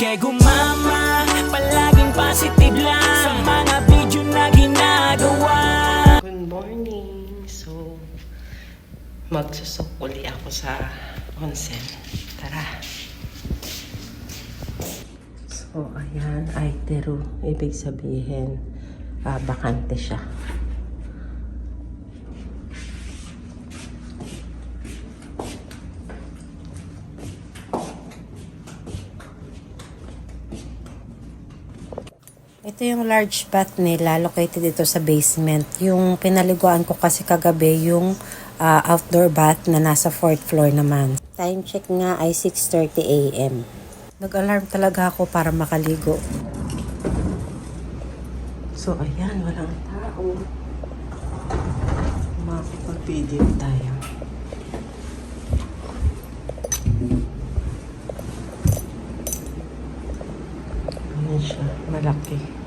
Kaya gumama, palaging positive lang Sa mga video na ginagawa Good morning. So, magsusok uli ako sa onsen. Tara. So, ayan, ay teru. Ibig sabihin, ah, bakante siya. Ito yung large bath nila located dito sa basement. Yung pinaliguan ko kasi kagabi yung ah, outdoor bath na nasa fourth floor naman. Time check nga ay 6.30 a.m. Nag-alarm talaga ako para makaligo. So, ayan, walang tao. Makakapag-video tayo. Siya, malaki.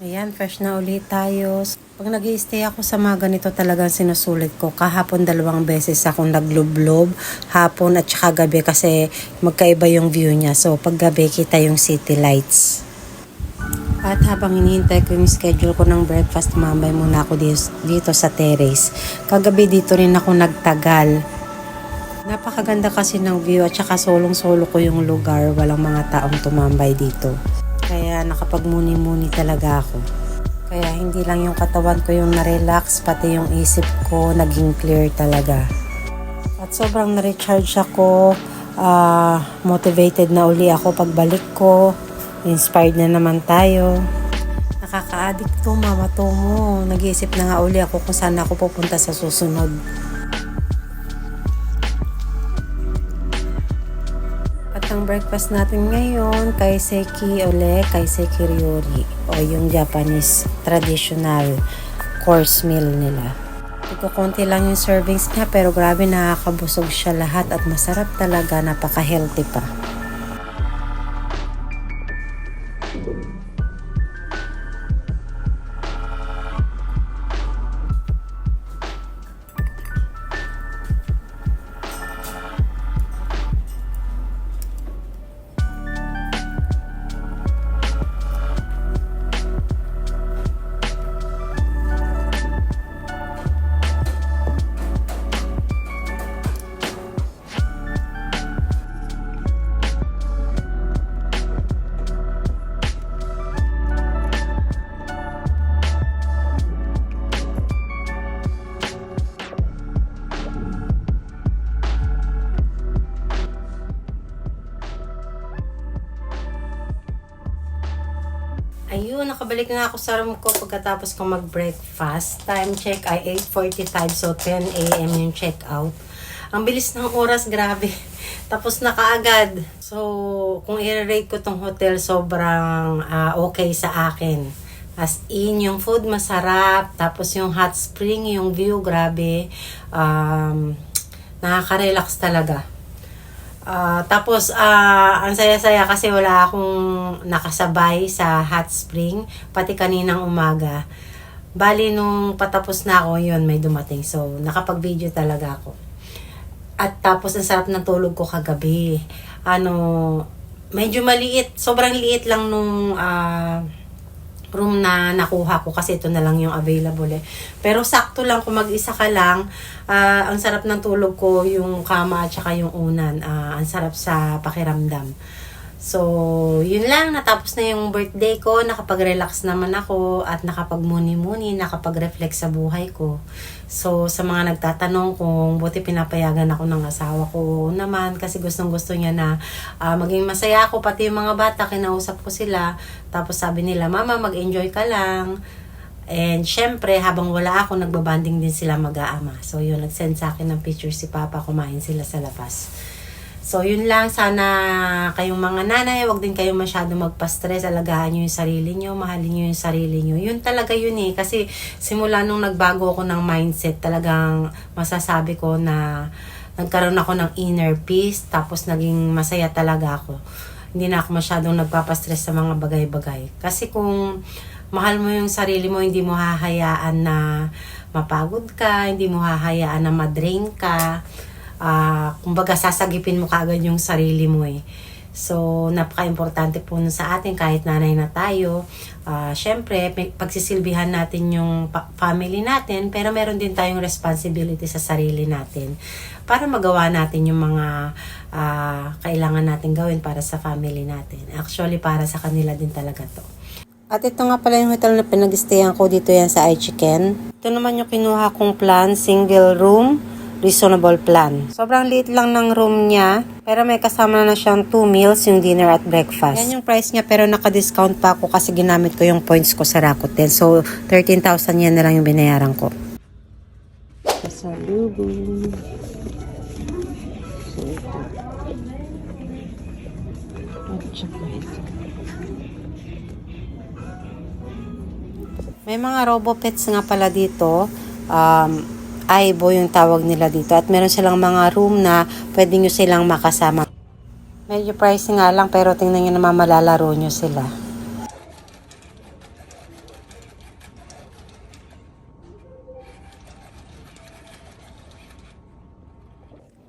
Ayan, fresh na ulit tayo. Pag nag stay ako sa mga ganito talagang sinusulit ko. Kahapon dalawang beses akong naglublob. Hapon at saka gabi kasi magkaiba yung view niya. So pag gabi kita yung city lights. At habang hinihintay ko yung schedule ko ng breakfast, mambay muna ako dito sa terrace. Kagabi dito rin ako nagtagal. Napakaganda kasi ng view at saka solong-solo ko yung lugar. Walang mga taong tumambay dito. Kaya nakapagmuni-muni talaga ako. Kaya hindi lang yung katawan ko yung na-relax, pati yung isip ko naging clear talaga. At sobrang na-recharge ako, ah, motivated na uli ako pagbalik ko, inspired na naman tayo. Nakaka-addict to, mama to. Nag-iisip na nga uli ako kung saan ako pupunta sa susunod. Ang breakfast natin ngayon, kaiseki ole, kaiseki ryori. O yung Japanese traditional course meal nila. Ito konti lang yung servings niya pero grabe nakakabusog siya lahat at masarap talaga, napaka-healthy pa. Ayun, nakabalik na ako sa room ko pagkatapos kong mag-breakfast. Time check ay 8.45, so 10 a.m. yung check out. Ang bilis ng oras, grabe. Tapos na kaagad. So, kung i-rate ko tong hotel, sobrang ah, okay sa akin. As in, yung food masarap. Tapos yung hot spring, yung view, grabe. Um, nakaka-relax talaga. Ah, tapos, ah, ang saya-saya kasi wala akong nakasabay sa hot spring, pati kaninang umaga. Bali, nung patapos na ako, yun, may dumating. So, nakapag-video talaga ako. At tapos, ang sarap ng tulog ko kagabi. Ano, medyo maliit, sobrang liit lang nung ah, room na nakuha ko kasi ito na lang yung available eh. Pero sakto lang kung mag-isa ka lang, ah, ang sarap ng tulog ko yung kama at saka yung unan. Ah, ang sarap sa pakiramdam. So, yun lang. Natapos na yung birthday ko. Nakapag-relax naman ako at nakapag-muni-muni, nakapag-reflect sa buhay ko. So, sa mga nagtatanong kung buti pinapayagan ako ng asawa ko naman kasi gustong-gusto niya na ah, maging masaya ako. Pati yung mga bata, kinausap ko sila. Tapos sabi nila, Mama, mag-enjoy ka lang. And syempre, habang wala ako, nagbabanding din sila mag-aama. So, yun, nag-send sa akin ng picture si Papa, kumain sila sa labas. So, yun lang. Sana kayong mga nanay, wag din kayong masyado magpa-stress. Alagaan nyo yung sarili nyo, mahalin nyo yung sarili nyo. Yun talaga yun eh. Kasi simula nung nagbago ako ng mindset, talagang masasabi ko na nagkaroon ako ng inner peace. Tapos naging masaya talaga ako. Hindi na ako masyadong nagpapastress sa mga bagay-bagay. Kasi kung mahal mo yung sarili mo, hindi mo hahayaan na mapagod ka, hindi mo hahayaan na madrain ka ah kumbaga sasagipin mo kaagad yung sarili mo eh. So, napaka-importante po sa atin kahit nanay na tayo. Ah, Siyempre, pagsisilbihan natin yung family natin, pero meron din tayong responsibility sa sarili natin para magawa natin yung mga ah, kailangan natin gawin para sa family natin. Actually, para sa kanila din talaga to. At ito nga pala yung hotel na pinag-stayan ko dito yan sa iChicken. Ito naman yung kinuha kong plan, single room, reasonable plan. Sobrang liit lang ng room niya, pero may kasama na siyang 2 meals, yung dinner at breakfast. Yan yung price niya, pero naka-discount pa ako kasi ginamit ko yung points ko sa Rakuten. So, 13,000 yan na lang yung binayaran ko. Pasalubong. So, ito. At saka ito. May mga robo pets nga pala dito. Um, Aibo yung tawag nila dito. At meron silang mga room na pwede nyo silang makasama. Medyo pricey nga lang pero tingnan nyo naman malalaro nyo sila.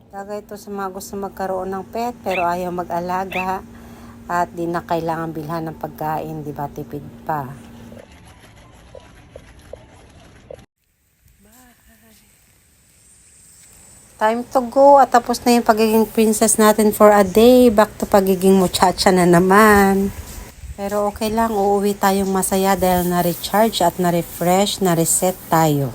Tagay ito sa mga gusto magkaroon ng pet pero ayaw mag-alaga at di na kailangan bilhan ng pagkain, di ba tipid pa. Time to go at tapos na yung pagiging princess natin for a day. Back to pagiging muchacha na naman. Pero okay lang, uuwi tayong masaya dahil na-recharge at na-refresh, na-reset tayo.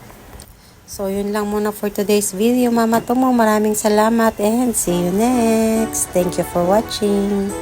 So, yun lang muna for today's video. Mama Tomo, maraming salamat and see you next. Thank you for watching.